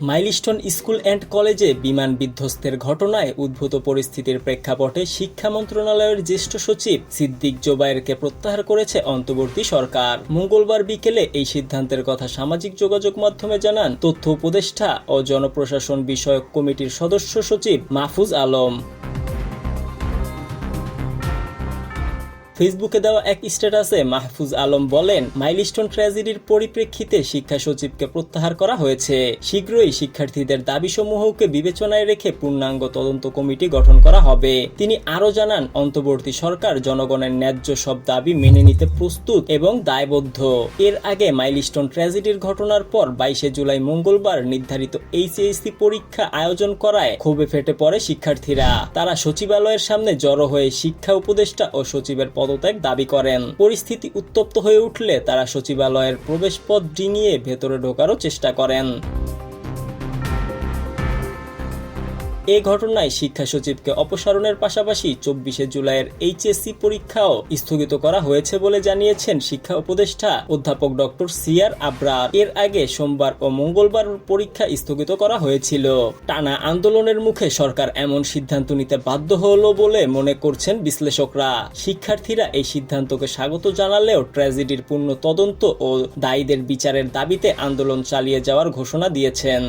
Milestone school and কলেজে বিমান বিধ্বস্তের ঘটনায় উদ্ভূত পরিস্থিতির প্রেক্ষাপটে শিক্ষা মন্ত্রণালয়ের জ্যেষ্ঠ সচিব সিদ্দিক জোবায়েরকে প্রত্যাহার করেছে অন্তর্বর্তী সরকার। মঙ্গলবার বিকেলে এই সিদ্ধান্তের কথা সামাজিক যোগাযোগ মাধ্যমে জানান তথ্য উপদেষ্টা ও জনপ্রশাসন বিষয়ক কমিটির সদস্য সচিব মাহফুজ আলম। ফেসবুকে দেওয়া এক স্ট্যাটাসে মাহফুজ আলম বলেন, মাইলস্টোন ট্র্যাজেডির পরিপ্রেক্ষিতে শিক্ষা সচিবকে প্রত্যাহার করা হয়েছে। শীঘ্রই শিক্ষার্থীদের দাবিসমূহকে বিবেচনায় রেখে পূর্ণাঙ্গ তদন্ত কমিটি গঠন করা হবে। তিনি আরও জানান, অন্তর্বর্তী সরকার জনগণের ন্যায্য সব দাবি মেনে নিতে প্রস্তুত এবং দায়বদ্ধ। এর আগে মাইলস্টোন ট্র্যাজেডির ঘটনার পর বাইশে জুলাই মঙ্গলবার নির্ধারিত এইচএসসি পরীক্ষা আয়োজন করায় ক্ষোভে ফেটে পড়ে শিক্ষার্থীরা। তারা সচিবালয়ের সামনে জড়ো হয়ে শিক্ষা উপদেষ্টা ও সচিবের পদত্যাগ দাবি করেন। পরিস্থিতি উত্তপ্ত হয়ে উঠলে তারা সচিবালয়ের প্রবেশপথ ডিঙিয়ে ভেতরে ঢোকারও চেষ্টা করেন। এ ঘটনায় শিক্ষা সচিবকে অপসারণের পাশাপাশি চব্বিশে জুলাইয়ের এইচএসসি পরীক্ষাও স্থগিত করা হয়েছে বলে জানিয়েছেন শিক্ষা উপদেষ্টা অধ্যাপক ডক্টর সিয়ার আবরার। এর আগে সোমবার ও মঙ্গলবার পরীক্ষা স্থগিত করা হয়েছিল। টানা আন্দোলনের মুখে সরকার এমন সিদ্ধান্ত নিতে বাধ্য হলো বলে মনে করছেন বিশ্লেষকরা। শিক্ষার্থীরা এই সিদ্ধান্তকে স্বাগত জানালেও ট্র্যাজেডির পূর্ণ তদন্ত ও দায়ীদের বিচারের দাবিতে আন্দোলন চালিয়ে যাওয়ার ঘোষণা দিয়েছেন।